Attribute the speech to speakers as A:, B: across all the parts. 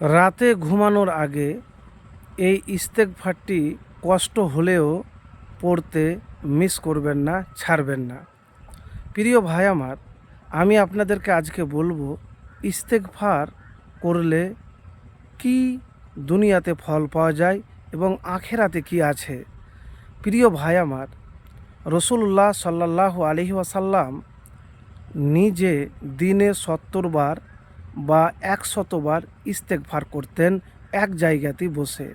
A: রাতে ঘুমানোর আগে এই ইস্তেকফারটি কষ্ট হলেও পড়তে মিস করবেন না, ছাড়বেন না। প্রিয় ভাই আমার, আমি আপনাদেরকে আজকে বলব ইস্তেকফার করলে কি দুনিয়াতে ফল পাওয়া যায় এবং আখেরাতে কি আছে? প্রিয় ভাই আমার রসুল্লাহ সাল্লাহ আলহি ওয়াসাল্লাম নিজে দিনে সত্তর বার বা একশতবার ইস্তেকফার করতেন এক জায়গাতেই বসে।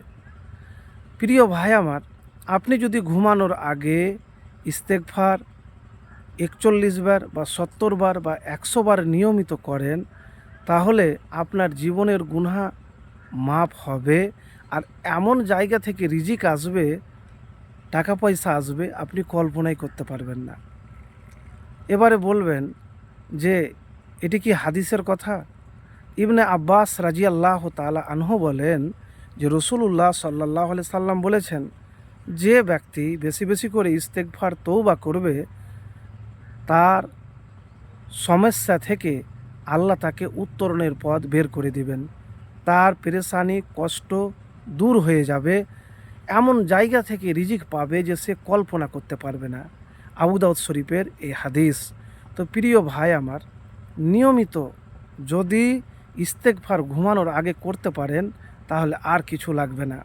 A: প্রিয় ভাই আমার, আপনি যদি ঘুমানোর আগে ইস্তেকফার একচল্লিশ বার বা সত্তর বার বা একশো বার নিয়মিত করেন, তাহলে আপনার জীবনের গুনহা মাপ হবে আর এমন জায়গা থেকে রিজিক আসবে টাকা পয়সা আসবে, আপনি কল্পনাই করতে পারবেন না। এবারে বলবেন যে, এটি কি হাদিসের কথা? ইবনে আব্বাস রাজি আল্লাহ তালা আনহু বলেন যে রসুল্লাহ সাল্লাহ আলি সাল্লাম বলেছেন, যে ব্যক্তি বেশি বেশি করে ইস্তেকফার তৌবা করবে, তার সমস্যা থেকে আল্লাহ তাকে উত্তরণের পথ বের করে দিবেন। তার পেরেশানি, কষ্ট দূর হয়ে যাবে। এমন জায়গা থেকে রিজিক পাবে যে সে কল্পনা করতে পারবে না। আবুদাউদ শরীফের এই হাদিস। তো প্রিয় ভাই আমার, নিয়মিত যদি ইস্তেকফার ঘুমানোর আগে করতে পারেন, তাহলে আর কিছু লাগবে না।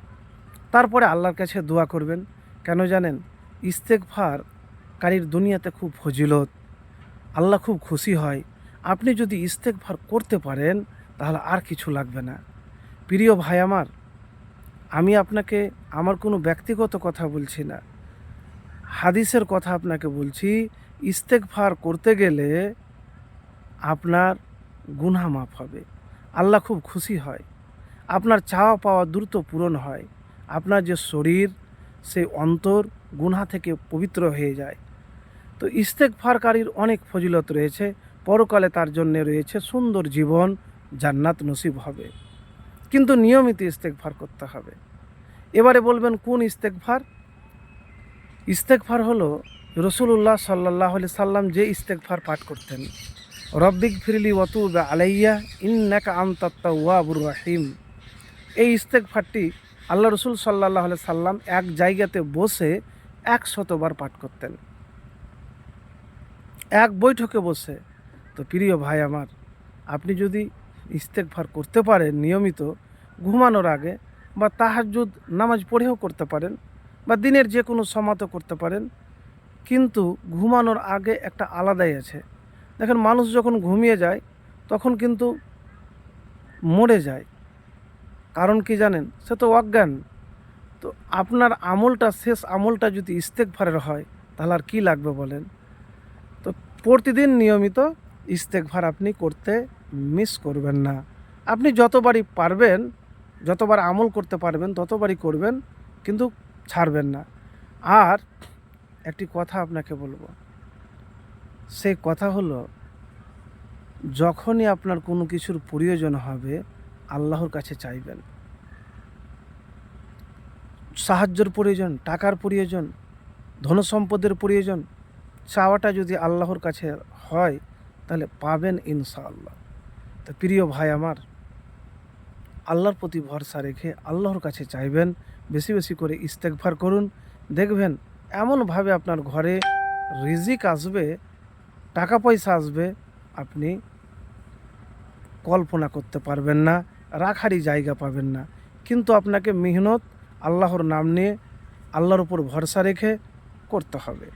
A: তারপরে আল্লাহর কাছে দোয়া করবেন, কেন জানেন? ইস্তেকফার কারীর দুনিয়াতে খুব ফজিলত। আল্লাহ খুব খুশি হয়। আপনি যদি ইস্তেকফার করতে পারেন, তাহলে আর কিছু লাগবে না। প্রিয় ভাই আমার, আমি আপনাকে আমার কোনো ব্যক্তিগত কথা বলছি না। হাদিসের কথা আপনাকে বলছি ইস্তেকফার করতে গেলে আপনার গুনহা মাফ হবে। আল্লাহ খুব খুশি হয়। আপনার চাওয়া পাওয়া দ্রুত পূরণ হয়। আপনার যে শরীর, সেই অন্তর গুনহা থেকে পবিত্র হয়ে যায়। তো ইস্তেকফারকারীর অনেক ফজিলত রয়েছে। পরকালে তার জন্য রয়েছে সুন্দর জীবন, জান্নাত নসিব হবে। কিন্তু নিয়মিত ইস্তেকফার করতে হবে। এবারে বলবেন, কোন ইস্তেকফার ইস্তেকফার হলো রসুল্লাহ সাল্লাহ সাল্লাম যে ইস্তেকফার পাঠ করতেন। রব্বিক ফিরলি ওয়াতু আলাইয়া, ইন্নাকা আমতাত্তা ওয়াবুর রাহিম। এই ইস্তেকফারটি আল্লাহ রসুল সাল্লাহ সাল্লাম এক জায়গাতে বসে এক শতবার পাঠ করতেন। এক বৈঠকে বসে। তো প্রিয় ভাই আমার, আপনি যদি ইস্তেকফার করতে পারেন নিয়মিত, ঘুমানোর আগে বা তাহাজুদ নামাজ পড়েও করতে পারেন বা দিনের যে কোনো সমাতো করতে পারেন, কিন্তু ঘুমানোর আগে একটা আলাদাই আছে। দেখেন মানুষ যখন ঘুমিয়ে যায়, তখন কিন্তু মরে যায়। কারণ কি জানেন? সে তো অজ্ঞান। তো আপনার আমলটা, শেষ আমলটা যদি ইস্তেকফারের হয়, তাহলে আর কী লাগবে বলেন? তো প্রতিদিন নিয়মিত ইস্তেকভার আপনি করতে মিস করবেন না। আপনি যতবারই পারবেন, যতবার আমল করতে পারবেন, ততবারই করবেন, কিন্তু ছাড়বেন না। আর একটি কথা আপনাকে বলব। সেই কথা হলো, যখনই আপনার কোনো কিছুর প্রয়োজন হবে, আল্লাহর কাছে চাইবেন। সাহায্যর প্রয়োজন, টাকার প্রয়োজন, ধনসম্পদের প্রয়োজন, চাওয়াটা যদি আল্লাহর কাছে হয়, তাহলে পাবেন ইনশাআল্লাহ। তো প্রিয় ভাই আমার, আল্লাহর প্রতি ভরসা রেখে আল্লাহর কাছে চাইবেন, বেশি বেশি করে ইস্তেকভার করুন, দেখবেন এমনভাবে আপনার ঘরে রিজিক আসবে টাকা পয়সা আসবে, আপনি কল্পনা করতে পারবেন না, রাখারই জায়গা পাবেন না। কিন্তু আপনাকে মেহনত আল্লাহর নাম নিয়ে, আল্লাহর উপর ভরসা রেখে করতে হবে।